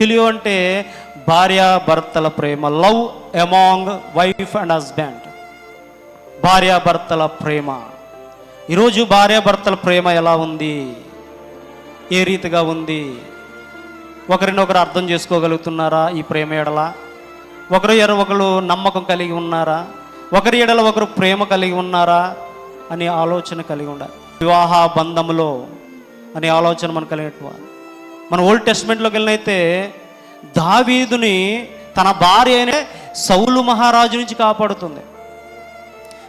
తెలియ అంటే భార్య భర్తల ప్రేమ love among wife and husband భార్య భర్తల ప్రేమ. ఈరోజు భార్య భర్తల ప్రేమ ఎలా ఉంది? ఏ రీతిగా ఉంది? ఒకరినొకరు అర్థం చేసుకోగలుగుతున్నారా ఈ ప్రేమ ఎడల? ఒకరు ఎర ఒకరు నమ్మకం కలిగి ఉన్నారా? ఒకరి ఎడల ఒకరు ప్రేమ కలిగి ఉన్నారా? అనే ఆలోచన కలిగి ఉండాలి. వివాహ బంధములో అనే ఆలోచన మనం కలిగినటువంటి మన ఓల్డ్ టెస్ట్మెంట్లోకి వెళ్ళినైతే దావీదుని తన భార్య అయిన సౌలు మహారాజు నుంచి కాపాడుతుంది.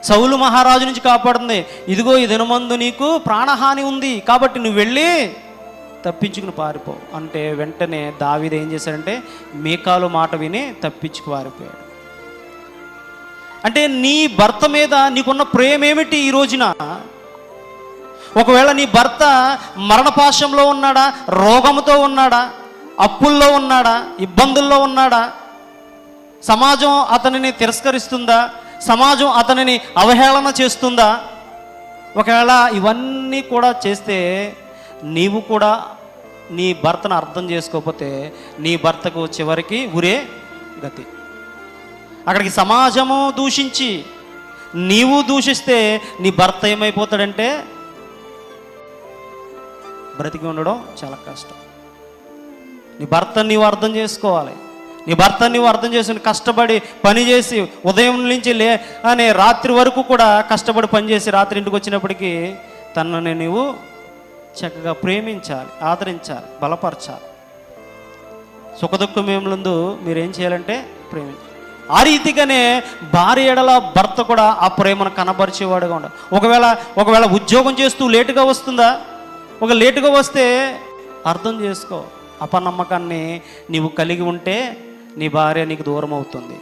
సౌలు మహారాజు నుంచి కాపాడుతుంది. ఇదిగో ఈ దినమందు నీకు ప్రాణహాని ఉంది. కాబట్టి నువ్వు వెళ్ళి తప్పించుకుని పారిపో. అంటే వెంటనే దావీదు ఏం చేశాడంటే మేకాలు మాట విని తప్పించుకు పారిపోయాడు. అంటే నీ భర్త మీద నీకున్న ప్రేమ ఏమిటి ఈ రోజున? ఒకవేళ నీ భర్త మరణపాశంలో ఉన్నాడా రోగముతో ఉన్నాడా అప్పుల్లో ఉన్నాడా ఇబ్బందుల్లో ఉన్నాడా? సమాజం అతనిని తిరస్కరిస్తుందా? సమాజం అతనిని అవహేళన చేస్తుందా? ఒకవేళ ఇవన్నీ కూడా చేస్తే నీవు కూడా నీ భర్తను అర్థం చేసుకోకపోతే నీ భర్తకు చివరికి ఉరే గతి. అక్కడికి సమాజము దూషించి నీవు దూషిస్తే నీ భర్త ఏమైపోతాడంటే బ్రతికి ఉండడం చాలా కష్టం. నీ భర్తను నీవు అర్థం చేసుకోవాలి. నీ భర్త నువ్వు అర్థం చేసుకుని కష్టపడి పని చేసి ఉదయం నుంచి లే అనే రాత్రి వరకు కూడా కష్టపడి పనిచేసి రాత్రి ఇంటికి వచ్చినప్పటికీ తనని నీవు చక్కగా ప్రేమించాలి ఆదరించాలి బలపరచాలి. సుఖదుఖమేములందు మీరేం చేయాలంటే ప్రేమించాలి ఆ రీతిగానే భార్య ఎడల భర్త కూడా ఆ ప్రేమను కనబరిచేవాడుగా ఉండాలి. ఒకవేళ ఒకవేళ ఉద్యోగం చేస్తూ లేటుగా వస్తుందా? ఒక లేటుగా వస్తే అర్థం చేసుకో. అపనమ్మకాన్ని నీవు కలిగి ఉంటే నీ భార్య నీకు దూరం అవుతుంది.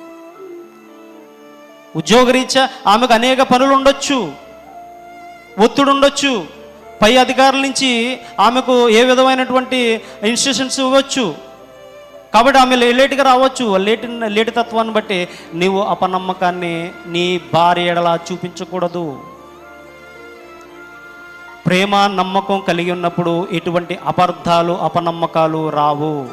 ఉద్యోగరీత్యా ఆమెకు అనేక పనులు ఉండొచ్చు. ఒత్తిడి ఉండొచ్చు. పై అధికారుల నుంచి ఆమెకు ఏ విధమైనటువంటి ఇన్స్ట్రక్షన్స్ ఇవ్వచ్చు. కాబట్టి ఆమె లేటుగా రావచ్చు. లేట్ లేటు తత్వాన్ని బట్టి నీవు అపనమ్మకాన్ని నీ భార్య ఎడలా చూపించకూడదు. ప్రేమ నమ్మకం కలిగి ఉన్నప్పుడు ఎటువంటి అపార్థాలు అపనమ్మకాలు రావు.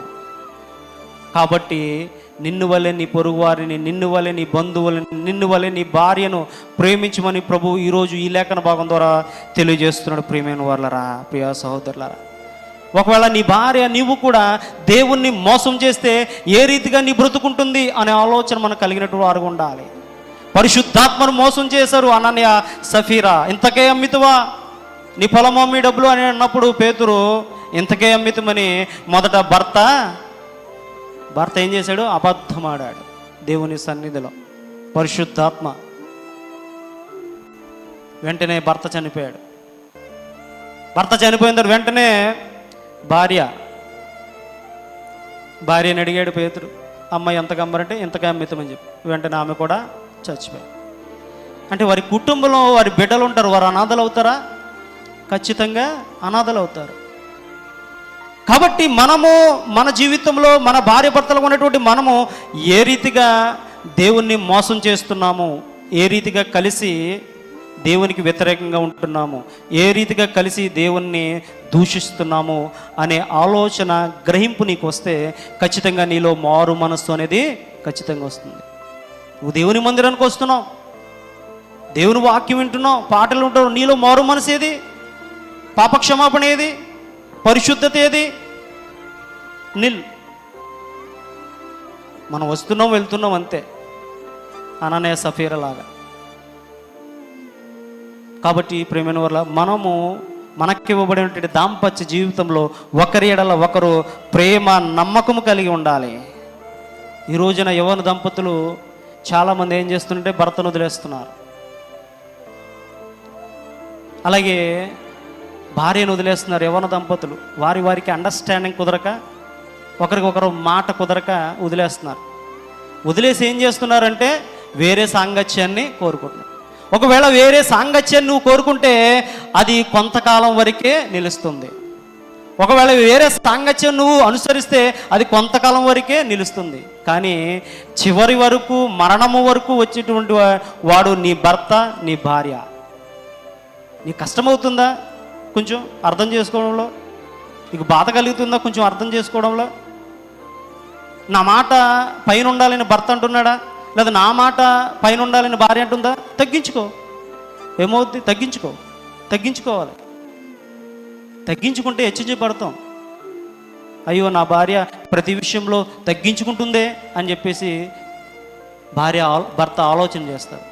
కాబట్టి నిన్ను వలె నీ పొరుగు వారిని నిన్ను వలె నీ బంధువులని నిన్ను వలె నీ భార్యను ప్రేమించమని ప్రభు ఈరోజు ఈ లేఖన భాగం ద్వారా తెలియజేస్తున్నాడు ప్రియమైన వాళ్ళరా ప్రియ సహోదరులారా. ఒకవేళ నీ భార్య నీవు కూడా దేవుణ్ణి మోసం చేస్తే ఏ రీతిగా నీ బ్రతుకుంటుంది అనే ఆలోచన మనకు కలిగినట్టు వారు ఉండాలి. పరిశుద్ధాత్మను మోసం చేశారు అనన్య సఫీరా. ఇంతకే అమ్మితువా? నీ పొలం అమ్మి డబ్బులు అని అన్నప్పుడు పేతురు ఇంతకే అమ్మితమని మొదట భర్త భర్త ఏం చేశాడు? అబద్ధమాడాడు దేవుని సన్నిధిలో. పరిశుద్ధాత్మ. వెంటనే భర్త చనిపోయాడు. భర్త చనిపోయిన తర్వాత వెంటనే భార్య. భార్యని అడిగాడు పేతురు అమ్మ ఎంత కమ్మరంటే ఇంతగా అమ్మితమని చెప్పి. వెంటనే ఆమె కూడా చచ్చిపోయాడు అంటే వారి కుటుంబంలో వారి బిడ్డలు ఉంటారు వారు అనాథలు అవుతారా? ఖచ్చితంగా అనాథలు అవుతారు కాబట్టి మనము మన జీవితంలో మన భార్య భర్తలు ఉన్నటువంటి మనము ఏ రీతిగా దేవుణ్ణి మోసం చేస్తున్నాము ఏ రీతిగా కలిసి దేవునికి వ్యతిరేకంగా ఉంటున్నాము ఏ రీతిగా కలిసి దేవుణ్ణి దూషిస్తున్నాము అనే ఆలోచన గ్రహింపు నీకు వస్తే ఖచ్చితంగా నీలో మారు మనస్సు అనేది ఖచ్చితంగా వస్తుంది. నువ్వు దేవుని మందిరానికి వస్తున్నావు. దేవుని వాక్యం వింటున్నావు పాటలు వింటున్నావు నీలో మారు మనసు ఏది? పాపక్షమాపణ ఏది పరిశుద్ధత ఏది నిల్. మనం వస్తున్నాం వెళ్తున్నాం అంతే. అననే సఫీరలాగా. కాబట్టి ప్రేమైన వల్ల మనము మనకివ్వబడినటువంటి దాంపత్య జీవితంలో ఒకరి ఎడల ఒకరు ప్రేమ నమ్మకము కలిగి ఉండాలి. ఈ రోజున యవన దంపతులు చాలామంది ఏం చేస్తుంటే భర్తను వదిలేస్తున్నారు. అలాగే భార్యను వదిలేస్తున్నారు యవన దంపతులు. వారి వారికి అండర్స్టాండింగ్ కుదరక ఒకరికొకరు మాట కుదరక వదిలేస్తున్నారు. వదిలేసి ఏం చేస్తున్నారంటే వేరే సాంగత్యాన్ని కోరుకుంటున్నారు. ఒకవేళ వేరే సాంగత్యాన్ని నువ్వు కోరుకుంటే అది కొంతకాలం వరకే నిలుస్తుంది. ఒకవేళ వేరే సాంగత్యం నువ్వు అనుసరిస్తే అది కొంతకాలం వరకే నిలుస్తుంది. కానీ చివరి వరకు మరణము వరకు వచ్చేటువంటి వాడు నీ భర్త నీ భార్య. నీకు కష్టమవుతుందా? కొంచెం అర్థం చేసుకోవడంలో నీకు బాధ కలుగుతుందా? కొంచెం అర్థం చేసుకోవడంలో? నా మాట పైన ఉండాలని భర్త అంటున్నాడా? లేదా నా మాట పైన ఉండాలని భార్య అంటుందా? తగ్గించుకో. ఏమవుద్ది? తగ్గించుకో. తగ్గించుకోవాలి. తగ్గించుకుంటే హెచ్చించబడతాం అయ్యో నా భార్య ప్రతి విషయంలో తగ్గించుకుంటుందే అని చెప్పేసి భార్య ఆలో- భర్త ఆలోచన చేస్తారు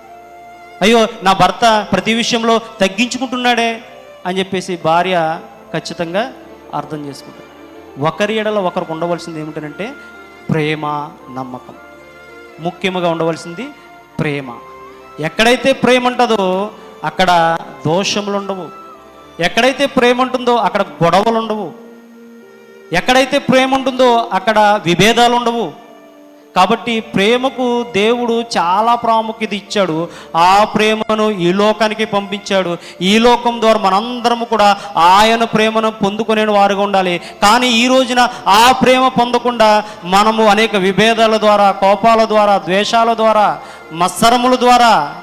అయ్యో నా భర్త ప్రతి విషయంలో తగ్గించుకుంటున్నాడే? అని చెప్పేసి భార్య ఖచ్చితంగా అర్థం చేసుకుంటారు ఒకరి ఎడల ఒకరికి ఉండవలసింది ఏమిటంటే ప్రేమ నమ్మకం. ముఖ్యంగా ఉండవలసింది ప్రేమ. ఎక్కడైతే ప్రేమ ఉంటుందో అక్కడ దోషములు ఉండవు. ఎక్కడైతే ప్రేమ ఉంటుందో అక్కడ గొడవలు ఉండవు. ఎక్కడైతే ప్రేమ ఉంటుందో అక్కడ విభేదాలు ఉండవు. కాబట్టి ప్రేమకు దేవుడు చాలా ప్రాముఖ్యత ఇచ్చాడు. ఆ ప్రేమను ఈ లోకానికి పంపించాడు. ఈ లోకం ద్వారా మనందరము కూడా ఆయన ప్రేమను పొందుకునే వారుగా ఉండాలి. కానీ ఈ రోజున ఆ ప్రేమ పొందకుండా మనము అనేక విభేదాల ద్వారా కోపాల ద్వారా ద్వేషాల ద్వారా మత్సరముల ద్వారా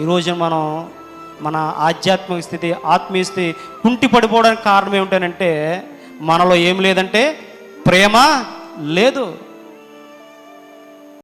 ఈ రోజున మనం మన ఆధ్యాత్మిక స్థితి ఆత్మీయ స్థితి కుంటి పడిపోవడానికి కారణం ఏమిటనంటే మనలో ఏం లేదంటే ప్రేమ లేదు.